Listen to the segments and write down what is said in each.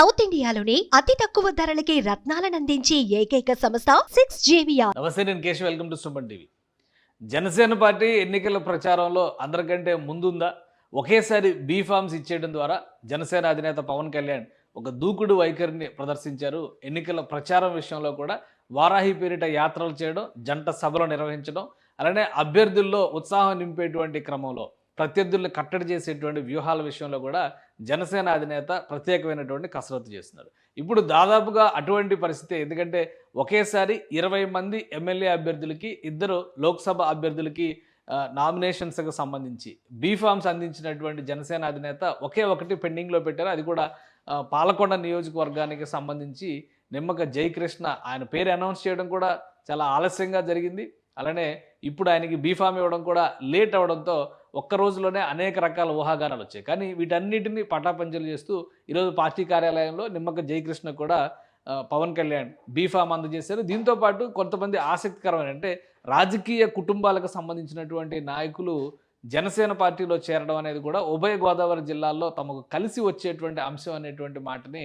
South ఇండియాలోని అతి తక్కువ ధరలకి రత్నాలను అందించే ఏకైక సంస్థ సిక్స్ జేవియా నమస్తే నేను Keshav. Welcome to Suman TV. Janasena party ఎన్నికల ప్రచారంలో అందరికంటే ముందుందా? ఒకేసారి బీ ఫామ్స్ ఇచ్చేయడం ద్వారా జనసేన అధినేత పవన్ కళ్యాణ్ ఒక దూకుడు వైఖరిని ప్రదర్శించారు. ఎన్నికల ప్రచారం విషయంలో కూడా వారాహి పేరిట యాత్రలు చేయడం జంట సభలు నిర్వహించడం అలానే అభ్యర్థుల్లో ఉత్సాహం నింపేటువంటి క్రమంలో ప్రత్యర్థుల్ని కట్టడి చేసేటువంటి వ్యూహాల విషయంలో కూడా జనసేన అధినేత ప్రత్యేకమైనటువంటి కసరత్తు చేస్తున్నారు ఇప్పుడు దాదాపుగా అటువంటి పరిస్థితి ఎందుకంటే ఒకేసారి ఇరవై మంది ఎమ్మెల్యే అభ్యర్థులకి ఇద్దరు లోక్సభ అభ్యర్థులకి నామినేషన్స్కి సంబంధించి బీఫామ్స్ అందించినటువంటి జనసేన అధినేత ఒకే ఒకటి పెండింగ్లో పెట్టారు. అది కూడా పాలకొండ నియోజకవర్గానికి సంబంధించి నిమ్మక జయకృష్ణ ఆయన పేరు అనౌన్స్ చేయడం కూడా చాలా ఆలస్యంగా జరిగింది. అలానే ఇప్పుడు ఆయనకి బీఫామ్ ఇవ్వడం కూడా లేట్ అవడంతో ఒక్క రోజులోనే అనేక రకాల ఊహాగానాలు వచ్చాయి. కానీ వీటన్నిటిని పటాపంచలు చేస్తూ ఈరోజు పార్టీ కార్యాలయంలో నిమ్మక జయకృష్ణ కూడా పవన్ కళ్యాణ్ బీఫామ్ అందజేశారు. దీంతో పాటు కొంతమంది ఆసక్తికరమైన అంటే రాజకీయ కుటుంబాలకు సంబంధించినటువంటి నాయకులు జనసేన పార్టీలో చేరడం అనేది కూడా ఉభయ గోదావరి జిల్లాల్లో తమకు కలిసి వచ్చేటువంటి అంశం అనేటువంటి మాటని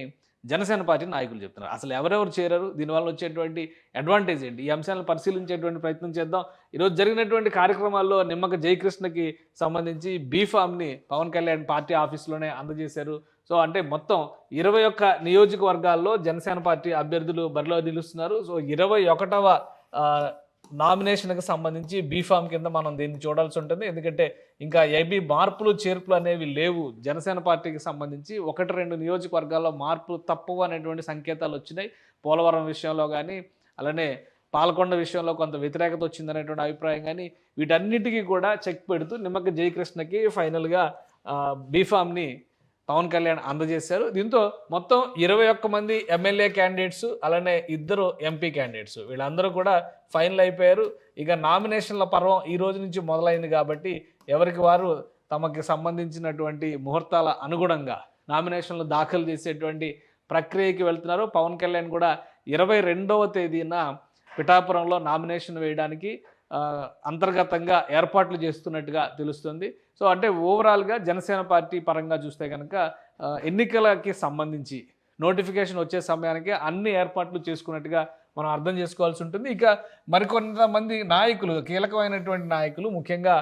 జనసేన పార్టీ నాయకులు చెప్తున్నారు. అసలు ఎవరెవరు చేరారు? దీనివల్ల వచ్చేటువంటి అడ్వాంటేజ్ ఏంటి? ఈ అంశాలను పరిశీలించేటువంటి ప్రయత్నం చేద్దాం. ఈరోజు జరిగినటువంటి కార్యక్రమాల్లో నిమ్మక జయకృష్ణకి సంబంధించి బీఫామ్ని పవన్ కళ్యాణ్ పార్టీ ఆఫీస్లోనే అందజేశారు. సో అంటే మొత్తం ఇరవై ఒక్క నియోజకవర్గాల్లో జనసేన పార్టీ అభ్యర్థులు బరిలో నిలుస్తున్నారు. సో ఇరవై ఒకటవ నామినేషన్కి సంబంధించి బీఫామ్ కింద మనం దీన్ని చూడాల్సి ఉంటుంది. ఎందుకంటే ఇంకా ఏబీ మార్పులు చేర్పులు అనేవి లేవు. జనసేన పార్టీకి సంబంధించి ఒకటి రెండు నియోజకవర్గాల్లో మార్పులు తప్పవు అనేటువంటి సంకేతాలు వచ్చినాయి. పోలవరం విషయంలో కానీ అలానే పాలకొండ విషయంలో కొంత వ్యతిరేకత వచ్చిందనేటువంటి అభిప్రాయం కానీ వీటన్నిటికీ కూడా చెక్ పెడుతూ నిమ్మక జయకృష్ణకి ఫైనల్గా బీఫామ్ని పవన్ కళ్యాణ్ అందజేశారు. దీంతో మొత్తం ఇరవై ఒక్క మంది ఎమ్మెల్యే క్యాండిడేట్స్ అలానే ఇద్దరు ఎంపీ క్యాండిడేట్స్ వీళ్ళందరూ కూడా ఫైనల్ అయిపోయారు. ఇక నామినేషన్ల పర్వం ఈ రోజు నుంచి మొదలైంది కాబట్టి ఎవరికి వారు తమకి సంబంధించినటువంటి ముహూర్తాల అనుగుణంగా నామినేషన్లు దాఖలు చేసేటువంటి ప్రక్రియకి వెళ్తున్నారు. పవన్ కళ్యాణ్ కూడా ఇరవై రెండవ తేదీన పిఠాపురంలో నామినేషన్ వేయడానికి అంతర్గతంగా ఏర్పాట్లు చేస్తున్నట్టుగా తెలుస్తుంది. సో అంటే ఓవరాల్గా జనసేన పార్టీ పరంగా చూస్తే కనుక ఎన్నికలకి సంబంధించి నోటిఫికేషన్ వచ్చే సమయానికి అన్ని ఏర్పాట్లు చేసుకున్నట్టుగా మనం అర్థం చేసుకోవాల్సి ఉంటుంది. ఇక మరికొంతమంది నాయకులు కీలకమైనటువంటి నాయకులు ముఖ్యంగా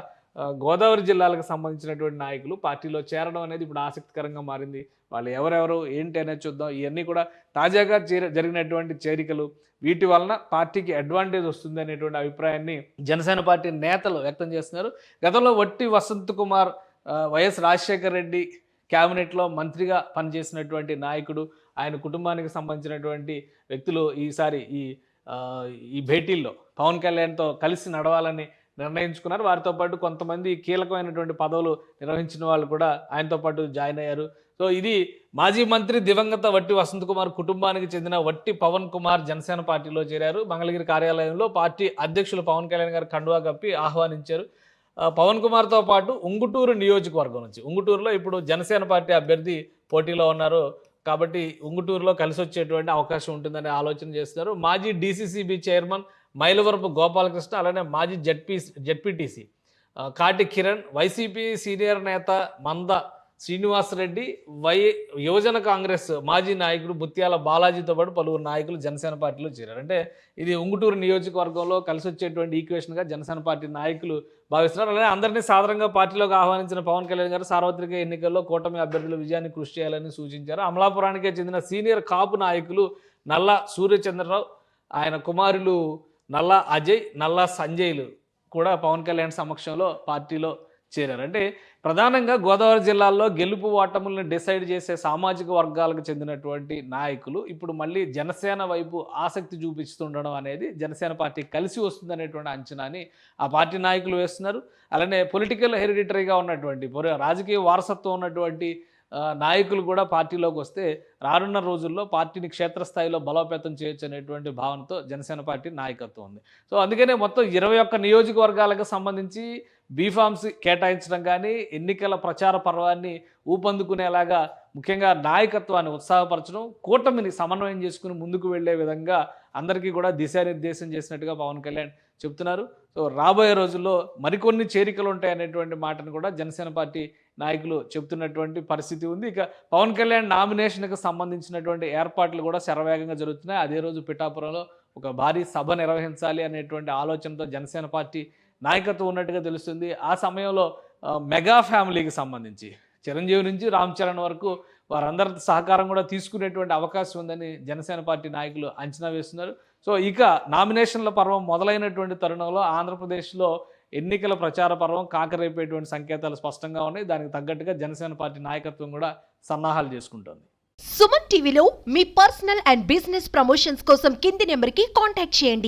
గోదావరి జిల్లాలకు సంబంధించినటువంటి నాయకులు పార్టీలో చేరడం అనేది ఇప్పుడు ఆసక్తికరంగా మారింది. వాళ్ళు ఎవరెవరు ఏంటి అనేది చూద్దాం. ఇవన్నీ కూడా తాజాగా చేర జరిగినటువంటి చేరికలు వీటి వలన పార్టీకి అడ్వాంటేజ్ వస్తుంది అనేటువంటి అభిప్రాయాన్ని జనసేన పార్టీ నేతలు వ్యక్తం చేస్తున్నారు. గతంలో వట్టి వసంత్ కుమార్ వైఎస్ రాజశేఖర రెడ్డి క్యాబినెట్లో మంత్రిగా పనిచేసినటువంటి నాయకుడు ఆయన కుటుంబానికి సంబంధించినటువంటి వ్యక్తులు ఈసారి ఈ ఈ భేటీల్లో పవన్ కళ్యాణ్తో కలిసి నడవాలని నిర్ణయించుకున్నారు. వారితో పాటు కొంతమంది కీలకమైనటువంటి పదవులు నిర్వహించిన వాళ్ళు కూడా ఆయనతో పాటు జాయిన్ అయ్యారు. సో ఇది మాజీ మంత్రి దివంగత వట్టి వసంత్ కుమార్ కుటుంబానికి చెందిన వట్టి పవన్ కుమార్ జనసేన పార్టీలో చేరారు. మంగళగిరి కార్యాలయంలో పార్టీ అధ్యక్షులు పవన్ కళ్యాణ్ గారు కండువా కప్పి ఆహ్వానించారు. పవన్ కుమార్తో పాటు ఉంగుటూరు నియోజకవర్గం నుంచి ఉంగుటూరులో ఇప్పుడు జనసేన పార్టీ అభ్యర్థి పోటీలో ఉన్నారు. కాబట్టి ఉంగుటూరులో కలిసి వచ్చేటువంటి అవకాశం ఉంటుందనే ఆలోచన చేస్తున్నారు. మాజీ డీసీసీబీ చైర్మన్ మైలవరపు గోపాలకృష్ణ అలానే మాజీ జడ్పీ జడ్పీటీసీ. కాటి కిరణ్ వైసీపీ సీనియర్ నేత మంద శ్రీనివాసరెడ్డి వై యువజన కాంగ్రెస్ మాజీ నాయకుడు ముత్యాల బాలాజీతో పాటు పలువురు నాయకులు జనసేన పార్టీలో చేరారు. అంటే ఇది ఉంగుటూరు నియోజకవర్గంలో కలిసి వచ్చేటువంటి ఈక్వేషన్గా జనసేన పార్టీ నాయకులు భావిస్తున్నారు. అలానే అందరినీ సాధారణంగా పార్టీలోకి ఆహ్వానించిన పవన్ కళ్యాణ్ గారు సార్వత్రిక ఎన్నికల్లో కూటమి అభ్యర్థుల విజయాన్ని కృషి చేయాలని సూచించారు. అమలాపురానికే చెందిన సీనియర్ కాపు నాయకులు నల్ల సూర్యచంద్రరావు ఆయన కుమారులు నల్లా అజయ్ నల్లా సంజయ్లు కూడా పవన్ కళ్యాణ్ సమక్షంలో పార్టీలో చేరారు. అంటే ప్రధానంగా గోదావరి జిల్లాల్లో గెలుపు ఓటములను డిసైడ్ చేసే సామాజిక వర్గాలకు చెందినటువంటి నాయకులు ఇప్పుడు మళ్ళీ జనసేన వైపు ఆసక్తి చూపిస్తుండడం అనేది జనసేన పార్టీ కలిసి వస్తుందనేటువంటి అంచనాని ఆ పార్టీ నాయకులు వేస్తున్నారు. అలానే పొలిటికల్ హెరిడిటరీగా ఉన్నటువంటి రాజకీయ వారసత్వం ఉన్నటువంటి నాయకులు కూడా పార్టీలోకి వస్తే రానున్న రోజుల్లో పార్టీని క్షేత్రస్థాయిలో బలోపేతం చేయొచ్చు అనేటువంటి భావనతో జనసేన పార్టీ నాయకత్వం ఉంది. సో అందుకనే మొత్తం ఇరవై ఒక్క నియోజకవర్గాలకు సంబంధించి బీఫామ్స్ కేటాయించడం కానీ ఎన్నికల ప్రచార పర్వాన్ని ఊపందుకునేలాగా ముఖ్యంగా నాయకత్వాన్ని ఉత్సాహపరచడం కూటమిని సమన్వయం చేసుకుని ముందుకు వెళ్ళే విధంగా అందరికీ కూడా దిశానిర్దేశం చేసినట్టుగా పవన్ కళ్యాణ్ చెప్తున్నారు. సో రాబోయే రోజుల్లో మరికొన్ని చేరికలు ఉంటాయనేటువంటి మాటను కూడా జనసేన పార్టీ నాయకులు చెప్తున్నటువంటి పరిస్థితి ఉంది. ఇక పవన్ కళ్యాణ్ నామినేషన్కి సంబంధించినటువంటి ఏర్పాట్లు కూడా శరవేగంగా జరుగుతున్నాయి. అదే రోజు పిఠాపురంలో ఒక భారీ సభ నిర్వహించాలి అనేటువంటి ఆలోచనతో జనసేన పార్టీ నాయకత్వం ఉన్నట్టుగా తెలుస్తుంది. ఆ సమయంలో మెగా ఫ్యామిలీకి సంబంధించి చిరంజీవి నుంచి రామ్ చరణ్ వరకు వారందరి సహకారం కూడా తీసుకునేటువంటి అవకాశం ఉందని జనసేన పార్టీ నాయకులు అంచనా వేస్తున్నారు. సో ఇక నామినేషన్ల పర్వం మొదలైనటువంటి తరుణంలో ఆంధ్రప్రదేశ్లో ఎన్నికల ప్రచార పర్వం కాకరేపేటువంటి సంకేతాలు స్పష్టంగా ఉన్నాయి. దానికి తగ్గట్టుగా జనసేన పార్టీ నాయకత్వం కూడా సన్నాహాలు చేసుకుంటోంది. సుమన్ టీవీలో మీ పర్సనల్ అండ్ బిజినెస్ ప్రమోషన్స్ కోసం కింది నెంబర్కి కాంటాక్ట్ చేయండి.